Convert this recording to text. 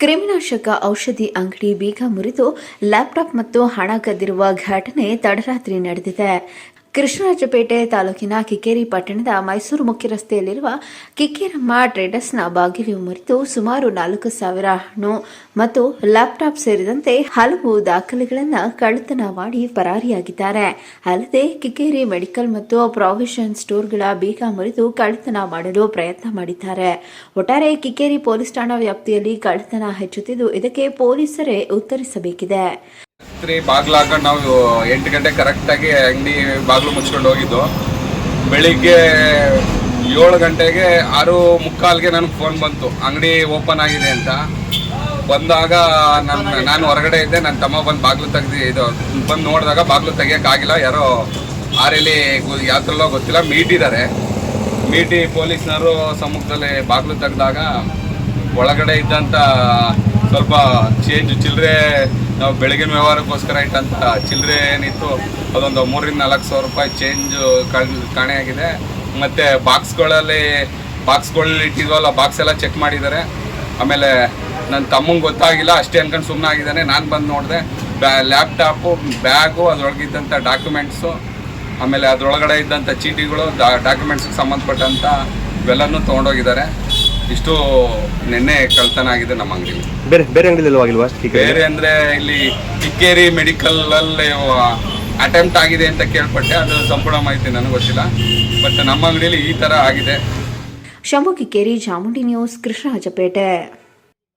ಕ್ರಿಮಿನಾಶಕ ಔಷಧಿ ಅಂಗಡಿ ಬೀಗ ಮುರಿದು ಲ್ಯಾಪ್ಟಾಪ್ ಮತ್ತು ಹಣ ಕದ್ದಿರುವ ಘಟನೆ ತಡರಾತ್ರಿ ನಡೆದಿದೆ. ಕೃಷ್ಣರಾಜಪೇಟೆ ತಾಲೂಕಿನ ಕಿಕ್ಕೇರಿ ಪಟ್ಟಣದ ಮೈಸೂರು ಮುಖ್ಯ ರಸ್ತೆಯಲ್ಲಿರುವ ಕಿಕ್ಕೇರಮ್ಮ ಟ್ರೇಡರ್ಸ್ನ ಬಾಗಿಲು ಮುರಿದು ಸುಮಾರು ನಾಲ್ಕು ಸಾವಿರ ಹಣ್ಣು ಮತ್ತು ಲ್ಯಾಪ್ಟಾಪ್ ಸೇರಿದಂತೆ ಹಲವು ದಾಖಲೆಗಳನ್ನು ಕಳ್ಳತನ ಮಾಡಿ ಪರಾರಿಯಾಗಿದ್ದಾರೆ. ಅಲ್ಲದೆ ಕಿಕ್ಕೇರಿ ಮೆಡಿಕಲ್ ಮತ್ತು ಪ್ರಾವಿಷನ್ ಸ್ಟೋರ್ಗಳ ಬೀಗ ಮುರಿದು ಕಳ್ಳತನ ಮಾಡಲು ಪ್ರಯತ್ನ ಮಾಡಿದ್ದಾರೆ. ಒಟ್ಟಾರೆ ಕಿಕ್ಕೇರಿ ಪೊಲೀಸ್ ಠಾಣಾ ವ್ಯಾಪ್ತಿಯಲ್ಲಿ ಕಳ್ಳತನ ಹೆಚ್ಚುತ್ತಿದ್ದು ಇದಕ್ಕೆ ಪೊಲೀಸರೇ ಉತ್ತರಿಸಬೇಕಿದೆ. ರಾತ್ರಿ ಬಾಗ್ಲು ಹಾಕೊಂಡು ನಾವು ಎಂಟು ಗಂಟೆ ಕರೆಕ್ಟಾಗಿ ಅಂಗಡಿ ಬಾಗಿಲು ಮುಚ್ಕೊಂಡು ಹೋಗಿದ್ದು. ಬೆಳಿಗ್ಗೆ ಏಳು ಗಂಟೆಗೆ ಆರು ಮುಕ್ಕಾಲ್ಗೆ ನನಗೆ ಫೋನ್ ಬಂತು. ಅಂಗಡಿ ಓಪನ್ ಆಗಿದೆ ಅಂತ. ಬಂದಾಗ ನನ್ನ ನಾನು ಹೊರಗಡೆ ಇದ್ದೆ ನನ್ನ ತಮ್ಮ ಬಂದು ಬಾಗಿಲು ತೆಗ್ದು ಇದು, ಬಂದು ನೋಡಿದಾಗ ಬಾಗಿಲು ತೆಗಿಯೋಕ್ಕಾಗಿಲ್ಲ ಯಾರೋ ಆರೇಲಿ ಯಾತ್ರಲ್ಲೋ ಗೊತ್ತಿಲ್ಲ, ಮೀಟಿದ್ದಾರೆ. ಮೀಟಿ ಪೊಲೀಸ್ನವರು ಸಮ್ಮುಖದಲ್ಲಿ ಬಾಗಿಲು ತೆಗೆದಾಗ ಒಳಗಡೆ ಇದ್ದಂಥ ಸ್ವಲ್ಪ ಚೇಂಜ್ ಚಿಲ್ಲರೆ ನಾವು ಬೆಳಗಿನ ವ್ಯವಹಾರಕ್ಕೋಸ್ಕರ ಇಟ್ಟಂಥ ಚಿಲ್ಲರೆ ಏನಿತ್ತು, ಅದೊಂದು ಮೂರಿಂದ ನಾಲ್ಕು ಸಾವಿರ ರೂಪಾಯಿ ಚೇಂಜ್ ಕಾಣೆಯಾಗಿದೆ. ಮತ್ತು ಬಾಕ್ಸ್ಗಳಲ್ಲಿ ಬಾಕ್ಸ್ಗಳಲ್ಲಿ ಇಟ್ಟಿದ್ವಲ್ಲ ಬಾಕ್ಸ್ ಎಲ್ಲ ಚೆಕ್ ಮಾಡಿದ್ದಾರೆ. ಆಮೇಲೆ ನನ್ನ ತಮ್ಮಂಗೆ ಗೊತ್ತಾಗಿಲ್ಲ, ಅಷ್ಟೇ ಅನ್ಕೊಂಡು ಸುಮ್ಮನೆ ಆಗಿದ್ದಾನೆ. ನಾನು ಬಂದು ನೋಡಿದೆ, ಬ್ಯಾ ಲ್ಯಾಪ್ಟಾಪು ಬ್ಯಾಗು ಅದರೊಳಗಿದ್ದಂಥ ಡಾಕ್ಯುಮೆಂಟ್ಸು ಆಮೇಲೆ ಅದರೊಳಗಡೆ ಇದ್ದಂಥ ಚೀಟಿಗಳು ಡಾಕ್ಯುಮೆಂಟ್ಸ್ಗೆ ಸಂಬಂಧಪಟ್ಟಂಥ ಇವೆಲ್ಲನೂ ತೊಗೊಂಡೋಗಿದ್ದಾರೆ. ಇಷ್ಟು ನಿನ್ನೆ ಕಳ್ತನ ಆಗಿದೆ ನಮ್ಮ ಅಂಗಡಿಲಿ. ಬೇರೆ ಬೇರೆ ಅಂಗಡಿಯಲ್ಲಿ ಆಗಿಲ್ವಾ ಬೇರೆ ಅಂದ್ರೆ ಇಲ್ಲಿ ಇಕ್ಕೇರಿ ಮೆಡಿಕಲ್ ಅಲ್ಲಿ ಅಟೆಂಪ್ಟ್ ಆಗಿದೆ ಅಂತ ಕೇಳ್ಪಟ್ಟೆ ಅದು ಸಂಪೂರ್ಣ ಮಾಹಿತಿ ನನಗೆ ಗೊತ್ತಿಲ್ಲ. ಬಟ್ ನಮ್ಮ ಅಂಗಡಿಯಲ್ಲಿ ಈ ತರ ಆಗಿದೆ. ಶಂಭು ಕಿಕ್ಕೇರಿ ಚಾಮುಂಡಿ ನ್ಯೂಸ್ ಕೃಷ್ಣರಾಜಪೇಟೆ.